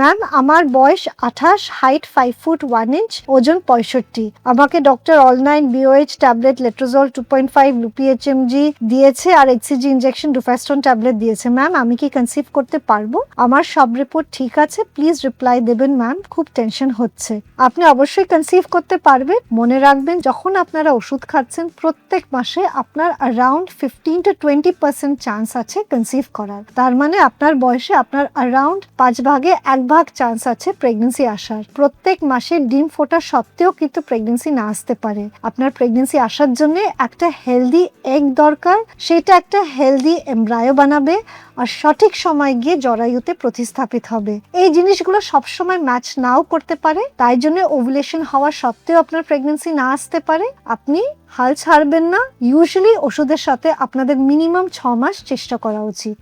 Ma'am আমার বয়স আঠাশ height five foot one inch ওজন পঁয়ষট্টি। আমাকে ডক্টর অল নাইন বিওএইচ tablet letrozole two point five লুপিএচএমজি দিয়েছে আর এক্সিজি ইনজেকশন ডুফাস্টন ট্যাবলেট দিয়েছে। ম্যাম আমি কি কনসিভ করতে পারব? আমার সব রিপোর্ট ঠিক আছে প্লিজ রিপ্লাই দেবেন ম্যাম খুব টেনশন হচ্ছে। আপনি অবশ্যই কনসিভ করতে পারবেন। মনে রাখবেন, যখন আপনারা ওষুধ খাচ্ছেন, প্রত্যেক মাসে আপনার around fifteen to twenty percent chance আছে কনসিভ করার। তার মানে আপনার বয়সে আপনার অ্যারাউন্ড পাঁচ ভাগে এক ভাগ চান্স আছে প্রেগনেন্সি আসার। প্রত্যেক মাসে ডিম ফোটা সত্ত্বেও কিন্তু প্রেগনেন্সি না আসতে পারে। আপনার প্রেগনেন্সি আসার জন্য একটা হেলদি এগ দরকার, সেটা একটা হেলদি এমব্রায়ো বানাবে আর সঠিক সময় গিয়ে জরায়ুতে প্রতিস্থাপিত হবে। এই জিনিসগুলো সবসময় ম্যাচ নাও করতে পারে, তাই জন্য ওভুলেশন হওয়া সত্ত্বেও আপনার প্রেগনেন্সি না আসতে পারে। আপনি হাল ছাড়বেন না। ইউজুয়ালি ওষুধের সাথে আপনাদের মিনিমাম ছ মাস চেষ্টা করা উচিত।